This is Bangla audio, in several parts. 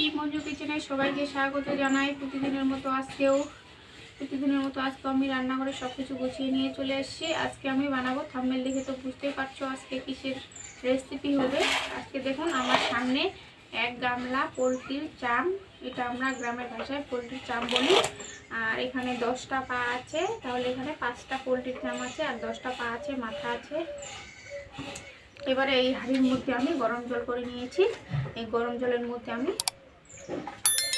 পি মঞ্জু কিচেনে সবাইকে স্বাগত জানাই। প্রতিদিনের মতো আজকেও, প্রতিদিনের মতো আজকে আমি রান্না করে সব কিছু গুছিয়ে নিয়ে চলে এসেছি। আজকে আমি বানাবো থাম্বেল দেখে তো বুঝতেই পারছ আজকে কিসের রেসিপি হবে। আজকে দেখুন আমার সামনে এক গামলা পোলট্রির চাম। এটা আমরা গ্রামের ভাষায় পোলট্রির চাম বলি। আর এখানে দশটা পা আছে। তাহলে এখানে পাঁচটা পোলট্রির চাম আছে আর দশটা পা আছে, মাথা আছে। এবারে এই হাঁড়ির মধ্যে আমি গরম জল করে নিয়েছি। এই গরম জলের মধ্যে আমি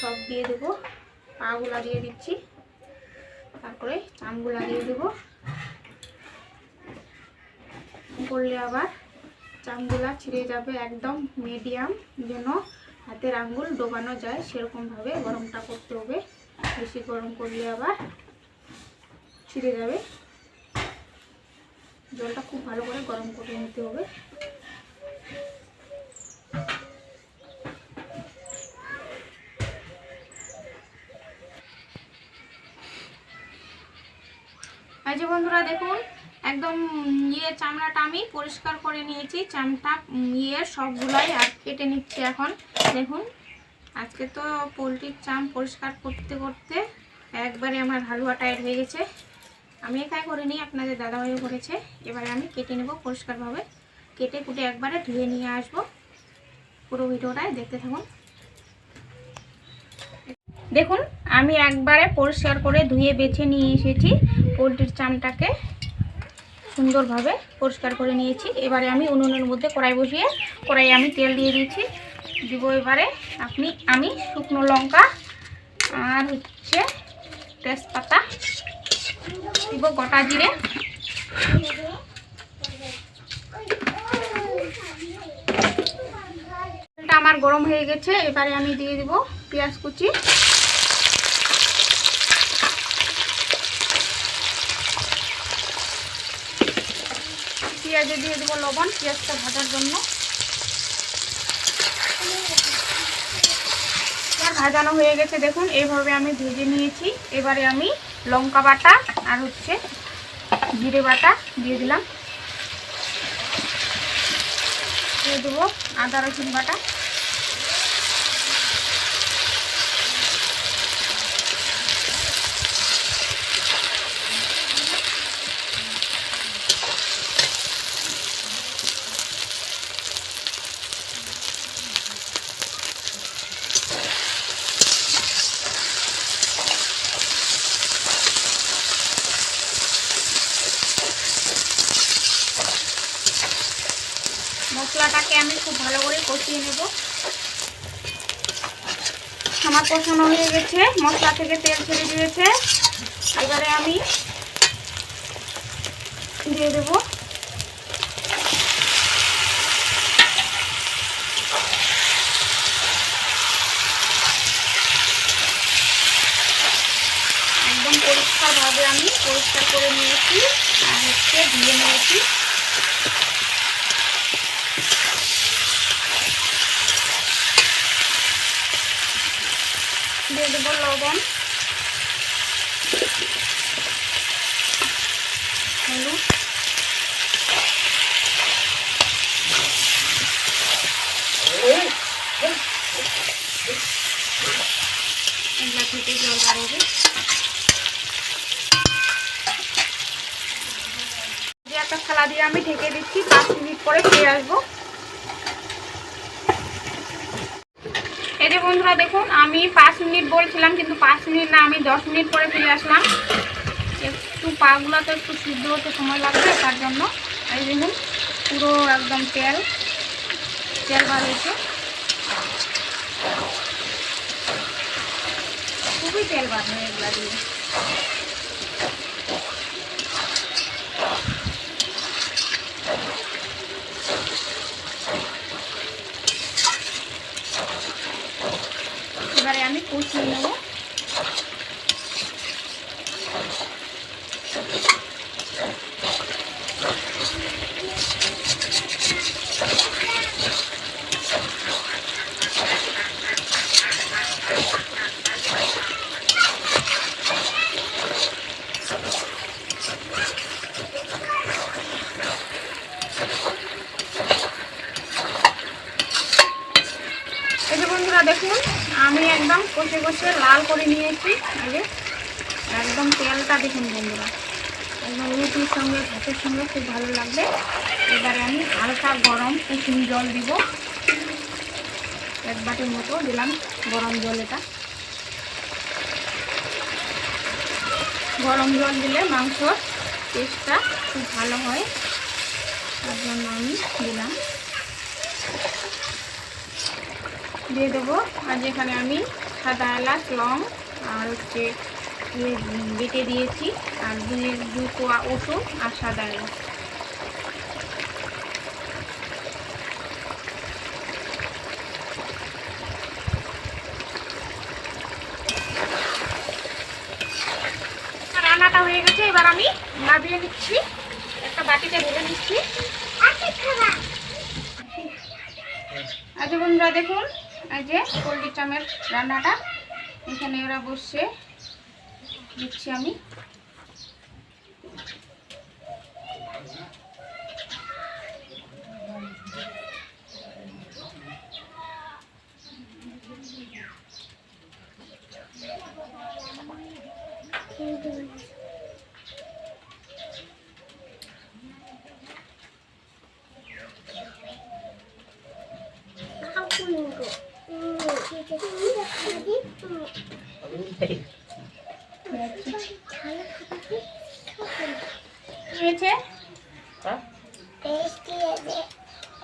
সব দিয়ে দেবো। পাগুলা দিয়ে দিচ্ছি। তারপরে চামগুলা দিয়ে দেবো। করলে আবার চামগুলা ছিঁড়ে যাবে একদম মিডিয়াম যেন হাতের আঙ্গুল ডোবানো যায়, সেরকমভাবে গরমটা করতে হবে। বেশি গরম করলে আবার ছিঁড়ে যাবে। জলটা খুব ভালো করে গরম করে নিতে হবে। যে বন্ধুরা দেখুন, একদম ইয়ে চামড়াটা আমি পরিষ্কার করে নিয়েছি চামটা ইয়ে সবগুলাই আর কেটে নিচ্ছি এখন। দেখুন, আজকে তো পোলট্রির চাম পরিষ্কার করতে করতে একবারে আমার হালুয়া টাইট হয়ে গেছে। আমি একাই করে নিই আপনাদের দাদাভাইও করেছে। এবারে আমি কেটে নেব পরিষ্কারভাবে। কেটে কুটে একবারে ধুয়ে নিয়ে আসব। পুরো ভিডিওটায় দেখতে থাকুন। দেখুন, আমি একবারে পরিষ্কার করে ধুয়ে বেছে নিয়ে এসেছি পোলট্রির চামটাকে। সুন্দরভাবে পরিষ্কার করে নিয়েছি। এবারে আমি উনুনের মধ্যে কড়াই বসিয়ে কড়াই আমি তেল দিয়ে দিয়েছি। দিব এবারে আপনি, আমি শুকনো লঙ্কা আর হচ্ছে তেজপাতা। দিব গোটা জিরে। আমার গরম হয়ে গেছে। এবারে আমি দিয়ে দিব পেঁয়াজ কুচি। পেঁয়াজে দিয়ে দেবো লবণ, পেঁয়াজটা ভাজার জন্য। ভাজানো হয়ে গেছে, দেখুন, এইভাবে আমি ভেজে নিয়েছি। এবারে আমি লঙ্কা বাটা আর হচ্ছে জিরে বাটা দিয়ে দিলাম। দিয়ে দেবো আদা রসুন বাটা। মশলাটাকে আমি খুব ভালো করে কষিয়ে নেব। আমার কষানো হয়ে গেছে, মশলা থেকে তেল ছেড়ে দিয়েছে। এবারে আমি দিয়ে দেব। একদম পরিষ্কারভাবে আমি পরিষ্কার করে নিয়েছি, আর হচ্ছে ধুয়ে নিয়েছি। দিয়ে দেবো লবণ। হলুদ। এগুলা থেকে একটা থালা দিয়ে আমি ঢেকে দিচ্ছি, পাঁচ মিনিট পরে ফিরে আসব এই যে বন্ধুরা, দেখুন, আমি পাঁচ মিনিট বলছিলাম, কিন্তু পাঁচ মিনিট না, আমি দশ মিনিট পরে ফিরে আসলাম। একটু পাগুলো তো একটু সিদ্ধ হতে সময় লাগবে, তার জন্য। এই দেখুন, পুরো একদম তেল তেল বার হয়েছে। খুবই তেল বার হয় এগুলা দিয়ে। এবারে আমি কষিয়ে নেব। দেখুন দেখুন আমি একদম কষে কষে লাল করে নিয়েছি। একদম তেলটা দেখুন বন্ধুরা। একদম রুটির সঙ্গে, ভাতের সঙ্গে খুব ভালো লাগবে। এবারে আমি হালকা গরম কুসুম জল দিব। এক বাটির মতো দিলাম গরম জল এটা। গরম জল দিলে মাংসর টেস্টটা খুব ভালো হয়। তার জন্য আমি দিলাম দিয়ে দেবো। আর যেখানে আমি সাদা এলাচ লং আর হচ্ছে ইয়ে বেটে দিয়েছি আর দুই দু কোয়া ওষুধ আর সাদা এলাচ। রান্নাটা হয়ে গেছে এবার আমি নাবিয়ে নিচ্ছি একটা বাটিতে ঢেলে নিচ্ছি। আজ বন্ধুরা দেখুন এই যে পোলট্রি চামের রান্নাটা এখানে ওরা বসছে দিচ্ছি আমি। কি হয়েছে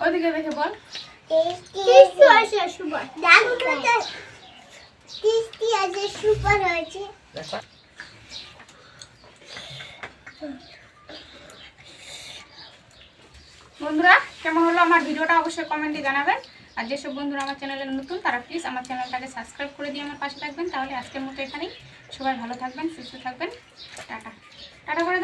ওদিকে দেখে বল। সুপার। হয়েছে বন্ধুরা কেমন হলো আমার ভিডিওটা অবশ্যই কমেন্টে জানাবেন। আর যেসব বন্ধুরা আমার চ্যানেলে নতুন, তারা প্লিজ আমার চ্যানেলটাকে সাবস্ক্রাইব করে দিয়ে আমার পাশে থাকবেন। তাহলে আজকের মতো এখানেই। সবাই ভালো থাকবেন, সুস্থ থাকবেন। টাটা। টাটা করে।